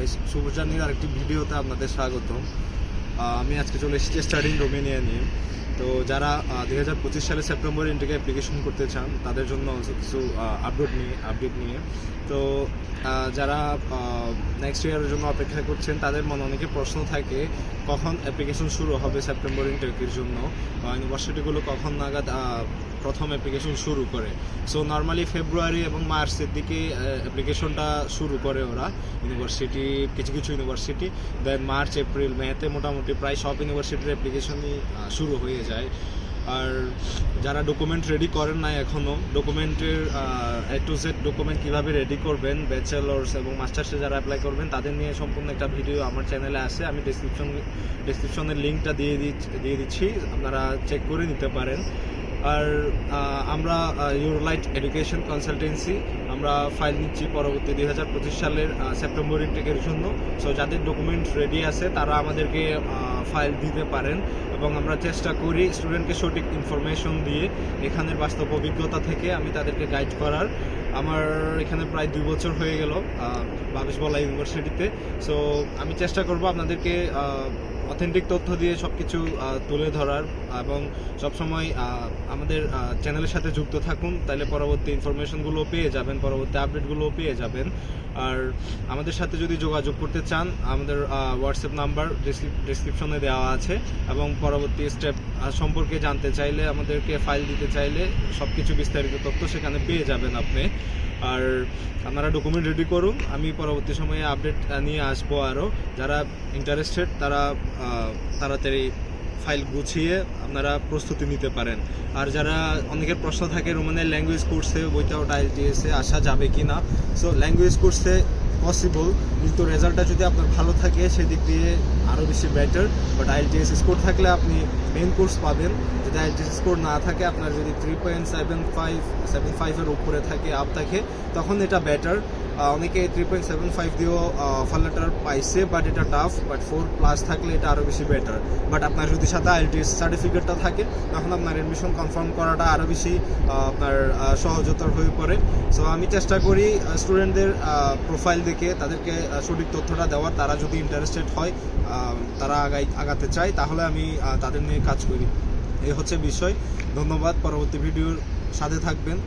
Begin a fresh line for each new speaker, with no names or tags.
ভাই শুভজানির আরেকটি ভিডিওতে আপনাদের স্বাগতম। আমি আজকে চলে এসেছি স্টাডিং রোমেনিয়া নিয়ে। তো যারা দুই হাজার পঁচিশ সালে সেপ্টেম্বর ইন্টেকে অ্যাপ্লিকেশন করতে চান, তাদের জন্য also কিছু আপডেট নিয়ে আপডেট নিয়ে। তো যারা নেক্সট ইয়ারের জন্য অপেক্ষা করছেন, তাদের মনে অনেকে প্রশ্ন থাকে, কখন অ্যাপ্লিকেশন শুরু হবে সেপ্টেম্বর ইন্টেকের জন্য? ইউনিভার্সিটিগুলো কখন নাগাদ প্রথম অ্যাপ্লিকেশন শুরু করে? সো নর্মালি ফেব্রুয়ারি এবং মার্চের দিকে অ্যাপ্লিকেশনটা শুরু করে ওরা, ইউনিভার্সিটি, কিছু কিছু ইউনিভার্সিটি। দেন মার্চ এপ্রিল মেতে মোটামুটি প্রায় সব ইউনিভার্সিটির অ্যাপ্লিকেশনই শুরু হয়ে যায়। আর যারা ডকুমেন্ট রেডি করেন না এখনও ডকুমেন্টের এ টু জেড ডকুমেন্ট কীভাবে রেডি করবেন ব্যাচেলার্স এবং মাস্টার্সে যারা অ্যাপ্লাই করবেন, তাদের নিয়ে সম্পূর্ণ একটা ভিডিও আমার চ্যানেলে আছে। আমি ডিসক্রিপশন ডিসক্রিপশনের লিঙ্কটা দিয়ে দিয়ে দিচ্ছি, আপনারা চেক করে নিতে পারেন। আর আমরা ইউরোলাইট এডুকেশন কনসালটেন্সি আমরা ফাইল নিচ্ছি পরবর্তী দুই হাজার পঁচিশ সালের সেপ্টেম্বর ইনটেকের জন্য। সো যাদের ডকুমেন্ট রেডি আছে, তারা আমাদেরকে ফাইল দিতে পারেন। এবং আমরা চেষ্টা করি স্টুডেন্টকে সঠিক ইনফরমেশন দিয়ে এখানের বাস্তব অভিজ্ঞতা থেকে আমি তাদেরকে গাইড করার। আমার এখানে প্রায় দুই বছর হয়ে গেল বাবিশবলা ইউনিভার্সিটিতে। সো আমি চেষ্টা করব আপনাদেরকে অথেন্টিক তথ্য দিয়ে সব কিছু তুলে ধরার এবং সবসময় আমাদের চ্যানেলের সাথে যুক্ত থাকুন তাহলে পরবর্তী ইনফরমেশনগুলো পেয়ে যাবেন, পরবর্তী আপডেটগুলো পেয়ে যাবেন। আর আমাদের সাথে যদি যোগাযোগ করতে চান, আমাদের হোয়াটসঅ্যাপ নাম্বার ডিসক্রিপশনে দেওয়া আছে এবং পরবর্তী স্টেপ সম্পর্কে জানতে চাইলে, আমাদেরকে ফাইল দিতে চাইলে সব কিছু বিস্তারিত তথ্য সেখানে পেয়ে যাবেন আপনি। আর আপনারা ডকুমেন্ট রেডি করুন, আমি পরবর্তী সময়ে আপডেট নিয়ে আসব আরও যারা ইন্টারেস্টেড তারা তাড়াতাড়ি ফাইল গুছিয়ে আপনারা প্রস্তুতি নিতে পারেন। আর যারা অনেকের প্রশ্ন থাকে রোমানের ল্যাঙ্গুয়েজ কোর্সে উইথাউট আইএলটিএসে আসা যাবে কি না সো ল্যাঙ্গুয়েজ কোর্সে পসিবল কিন্তু রেজাল্টটা যদি আপনার ভালো থাকে, সেদিক দিয়ে আরও বেশি বেটার বাট আইএলটিএস স্কোর থাকলে আপনি মেন কোর্স পাবেন। যদি আইএলটিএস স্কোর না থাকে, আপনার যদি three point seven five seven ফাইভের উপরে থাকে আপ থাকে, তখন এটা বেটার অনেকে থ্রি পয়েন্ট সেভেন ফাইভ দিয়েও অফার লেটার পাইছে বাট এটা টাফ বাট ফোর প্লাস থাকলে এটা আরও বেশি বেটার বাট আপনার যদি সাথে আইএলটিএস সার্টিফিকেটটা থাকে, তখন আপনার এডমিশন কনফার্ম করাটা আরও বেশি আপনার সহজতর হয়ে পড়ে। সো আমি চেষ্টা করি স্টুডেন্টদের প্রোফাইল দেখে তাদেরকে সঠিক তথ্যটা দেওয়ার, তারা যদি ইন্টারেস্টেড হয় তারা আগাই, আগাতে চায়, তাহলে আমি তাদের নিয়ে কাজ করি। এই হচ্ছে বিষয়। ধন্যবাদ। পরবর্তী ভিডিওর সাথে থাকবেন।